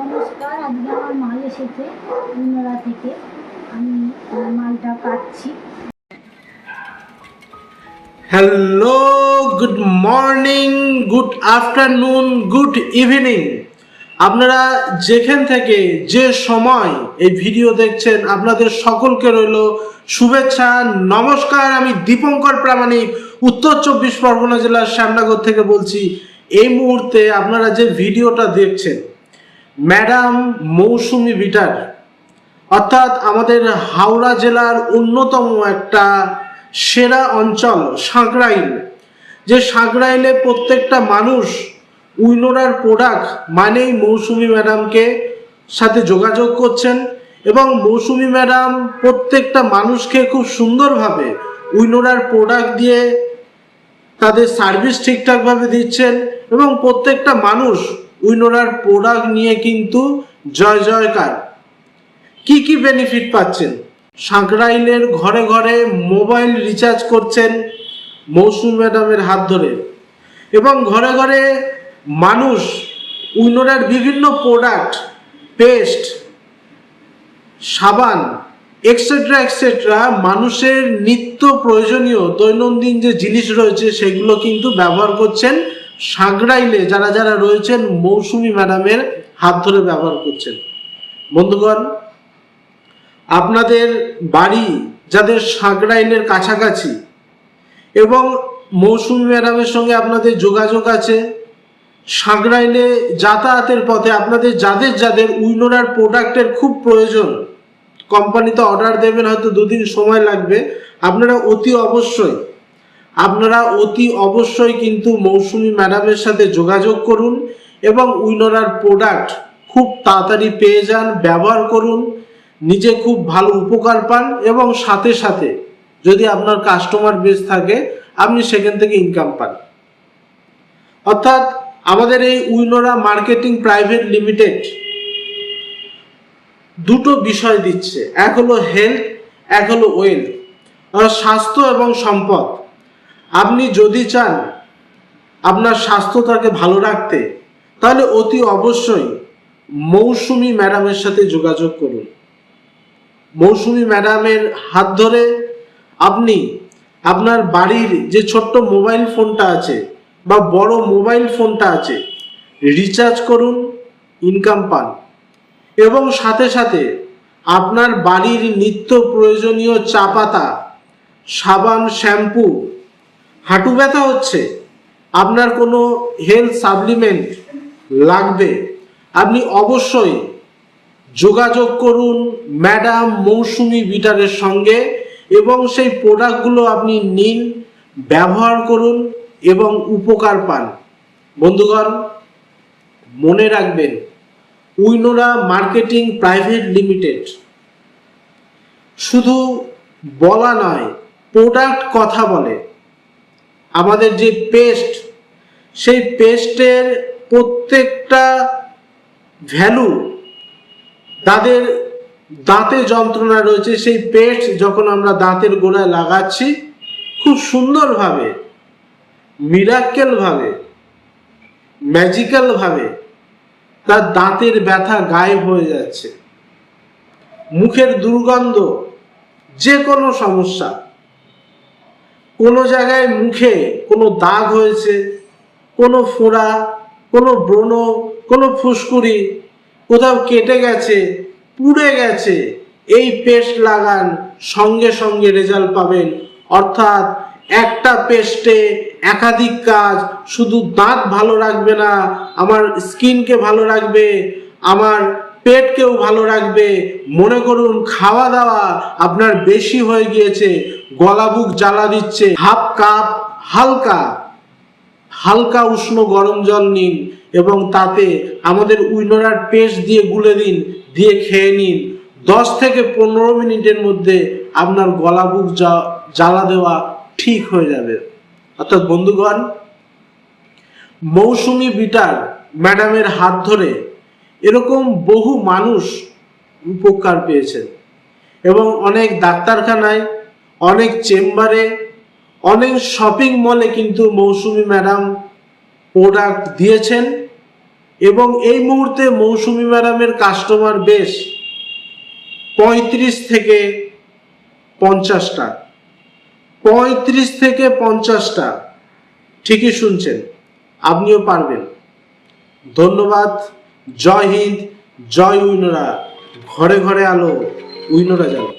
নমস্কার, আজকে আমার মাল এসেছে উন্নরা থেকে। আমি মালটা কাটছি hello good morning good afternoon good evening আপনারা যেখান থেকে যে সময় এই ভিডিও দেখছেন, আপনাদের সকলকে রইল শুভেচ্ছা, নমস্কার। আমি দীপঙ্কর প্রামাণিক, উত্তর চব্বিশ পরগনা জেলার শ্যামনগর থেকে বলছি, এই মুহূর্তে আপনারা যে ভিডিওটা দেখছেন ম্যাডাম মৌসুমি বিটার অর্থাৎ আমাদের হাওড়া জেলার অন্যতম একটা সেরা অঞ্চল সাঁকরাইল যে সাঁকরাইলে প্রত্যেকটা মানুষ উইনোরার প্রোডাক্ট মানেই মৌসুমি ম্যাডামকে সাথে যোগাযোগ করছেন এবং মৌসুমি ম্যাডাম প্রত্যেকটা মানুষকে খুব সুন্দরভাবে উইনোরার প্রোডাক্ট দিয়ে তাদের সার্ভিস ঠিকঠাকভাবে দিচ্ছেন এবং প্রত্যেকটা মানুষ উইনোরার প্রোডাক্ট নিয়ে কিন্তু জয় জয়কার। কি কি বেনিফিট পাচ্ছেন? সাঁকরাইলের ঘরে ঘরে মোবাইল রিচার্জ করছেন মৌসুম ম্যাডামের হাত ধরে। এবং ঘরে ঘরে মানুষ উইনোরার বিভিন্ন প্রোডাক্ট পেস্ট সাবান এক্সেট্রা এক্সেট্রা মানুষের নিত্য প্রয়োজনীয় দৈনন্দিন যে জিনিস রয়েছে সেগুলো কিন্তু ব্যবহার করছেন সাঁকরাইলে যারা যারা রয়েছেন মৌসুমি ম্যাডামের হাত ধরে ব্যবহার করছেন। বন্ধুগণ, আপনাদের বাড়ি যাদের সাঁকরাইলের কাছাকাছি এবং মৌসুমি ম্যাডামের সঙ্গে আপনাদের যোগাযোগ আছে সাঁকরাইলে যাতায়াতের পথে আপনাদের যাদের যাদের উইনোরার প্রোডাক্টের খুব প্রয়োজন, কোম্পানিতে অর্ডার দেবেন হয়তো দুদিন সময় লাগবে, আপনারা অতি অবশ্যই আপনারা অতি অবশ্যই কিন্তু মৌসুমি ম্যাডামের সাথে যোগাযোগ করুন এবং উইনোরার প্রোডাক্ট খুব তাড়াতাড়ি পেয়ে যান, ব্যবহার করুন, নিজে খুব ভালো উপকার পান এবং সাথে সাথে যদি আপনার কাস্টমার বেস থাকে, আপনি সেখান থেকে ইনকাম পান। অর্থাৎ আমাদের এই উইনোরা মার্কেটিং প্রাইভেট লিমিটেড দুটো বিষয় দিচ্ছে, এক হলো হেলথ এক হলো ওয়েলথ স্বাস্থ্য এবং সম্পদ আপনি যদি চান আপনার স্বাস্থ্যটাকে ভালো রাখতে, তাহলে অতি অবশ্যই মৌসুমি ম্যাডামের সাথে যোগাযোগ করুন। মৌসুমি ম্যাডামের হাত ধরে আপনি আপনার বাড়ির যে ছোট্ট মোবাইল ফোনটা আছে বা বড় মোবাইল ফোনটা আছে, রিচার্জ করুন, ইনকাম পান। এবং সাথে সাথে আপনার বাড়ির নিত্য প্রয়োজনীয় চা পাতা, সাবান, শ্যাম্পু হাঁটু ব্যথা হচ্ছে, আপনার কোনো হেলথ সাপ্লিমেন্ট লাগবে, আপনি অবশ্যই যোগাযোগ করুন ম্যাডাম মৌসুমি বিটারের সঙ্গে এবং সেই প্রোডাক্টগুলো আপনি নিন, ব্যবহার করুন এবং উপকার পান। বন্ধুগণ, মনে রাখবেন, উইনোরা মার্কেটিং প্রাইভেট লিমিটেড। শুধু বলা নয়, প্রোডাক্ট কথা বলে। আমাদের যে পেস্ট সেই পেস্টের প্রত্যেকটা ভ্যালু তাদের দাঁতে যন্ত্রণা রয়েছে, সেই পেস্ট যখন আমরা দাঁতের গোড়ায় লাগাচ্ছি, খুব সুন্দরভাবে মিরাক্কেলভাবে ম্যাজিক্যালভাবে তার দাঁতের ব্যথা গায়েব হয়ে যাচ্ছে। মুখের দুর্গন্ধ যে কোনো সমস্যা কোনো জায়গায় মুখে কোনো দাগ হয়েছে, কোনো ফোড়া, কোনো ব্রণ, কোনো ফুসকুড়ি কোথাও কেটে গেছে, পুড়ে গেছে, এই পেস্ট লাগান সঙ্গে সঙ্গে রেজাল্ট পাবেন। অর্থাৎ একটা পেস্টে একাধিক কাজ, শুধু দাঁত ভালো রাখবে না, আমার স্কিনকে ভালো রাখবে, আমার পেটকেও ভালো রাখবে। মনে করুন খাওয়া দাওয়া আপনার বেশি হয়ে গিয়েছে গলা বুক জ্বালা দিচ্ছে, হাফ কাপ, হালকা হালকা উষ্ণ গরম জল নিন এবং তাতে আমাদের উইনোরার পেস্ট দিয়ে গুলে দিন, দিয়ে খেয়ে নিন। দশ থেকে পনেরো মিনিটের মধ্যে আপনার গলা বুক জ্বালা দেওয়া ঠিক হয়ে যাবে। অর্থাৎ বন্ধুগণ, মৌসুমি বিটার ম্যাডামের হাত ধরে এরকম বহু মানুষ উপকার পেয়েছেন এবং অনেক ডাক্তারখানায় চেম্বারে, অনেক শপিং মলে কিন্তু মৌসুমি ম্যাডাম প্রোডাক্ট দিয়েছেন এবং এই মুহূর্তে মৌসুমি ম্যাডামের কাস্টমার বেশ পঁয়ত্রিশ থেকে পঞ্চাশটা। পঁয়ত্রিশ থেকে পঞ্চাশটা, ঠিকই শুনছেন, আপনিও পারবেন। ধন্যবাদ, জয় হিন্দ, জয় উইনরা, ঘরে ঘরে আলো, উইনরা জানো।